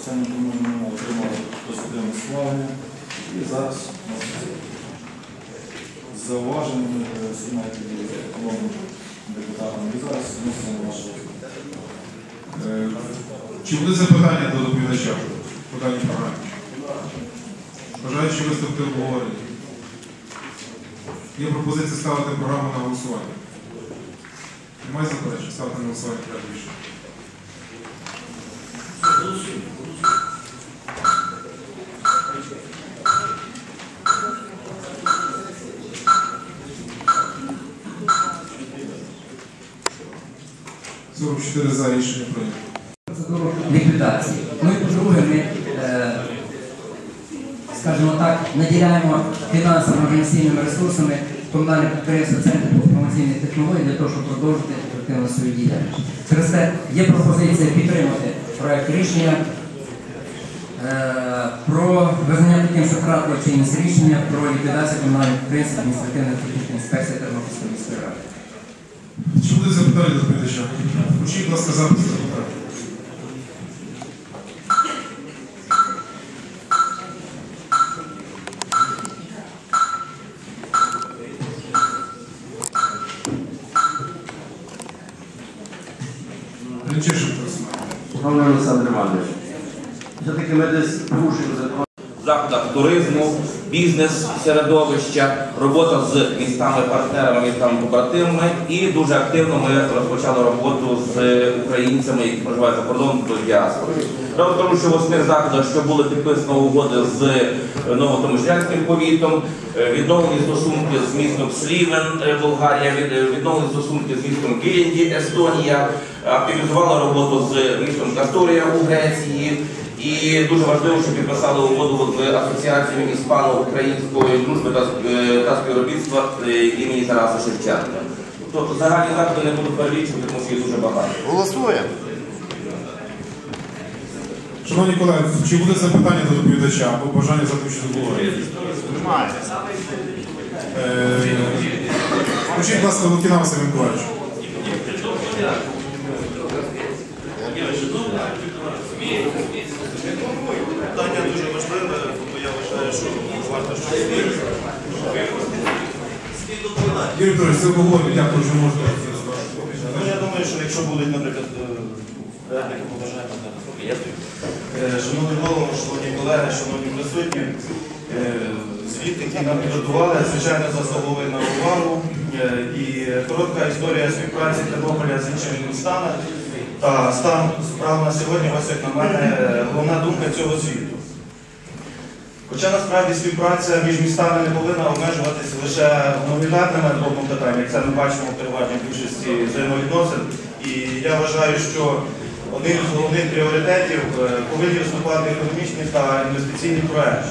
Оксані Дмитрівні отримали досудове славлення. І зараз у нас зауважені знімаєте колонним депутатом. І зараз вносимо вашу. Чи буде запитання до доповідача? Питання програмі? Бажаючи виступити обговорення. Є пропозиція ставити програму на голосування. Немає заперечень? Ставити на голосування. Дякую. 44 за рішення прийнято. Процедуру ліквідації. Ну і по-друге, ми, е, скажімо так, наділяємо фінансовими організаційними ресурсами комунальне підприємство Центр інформаційних технологій для того, щоб продовжити ефективно свою діяльність. Через це є пропозиція підтримати проєкт рішення. Е, про визнання таким, що правило чинність рішення про ліквідацію комунальних підприємств адміністративної технічної інспекції Тернопільської міської ради. До доповідача? Включіть, будь ласка, запис на запитання. Гринчишин Олександр Іванович, все-таки ми десь порушуємо закон. заходах туризму, бізнес-середовища, робота з містами-партнерами, містами-побратимами і дуже активно ми розпочали роботу з українцями, які проживають за кордоном до діаспори. Тому що в основних заходах, що були підписано угоди з Новотомишлянським повітом, е, відновлені стосунки з містом Слівен, е, Болгарія, е, відновлені стосунки з містом Києнді, Естонія, активізувала роботу з містом Касторія у Греції. І дуже важливо, що підписали угоду з асоціацією іспано-української дружби та, е, та співробітства е, імені Тараса Шевченка. Тобто загальні заходи не буду перелічувати, тому що їх дуже багато. Голосуємо. Шановні колеги, чи буде запитання до доповідача або бажання заключити обговорення? Немає. Е, Включіть, будь ласка, Лукіна Василь Миколаївич. Питання дуже важливе, бо я вважаю, що варто щось змінити. Юрій Петрович, це обговорення, дякую, що можете. Ну, я думаю, що якщо будуть, наприклад, е, репліки побажання, так, я тут. Е, Шановний голово, шановні колеги, шановні присутні, е, звіт, який нам підготували, звичайно, заслуговує на увагу. І коротка історія співпраці Тернополя з іншими містами. Та стан справ на сьогодні, ось як на мене, головна думка цього звіту. Хоча насправді співпраця між містами не повинна обмежуватися лише номінальними блоком питанням, як це ми бачимо в переважній більшості взаємовідносин. І я вважаю, що одним з головних пріоритетів е, повинні виступати економічні та інвестиційні проекти.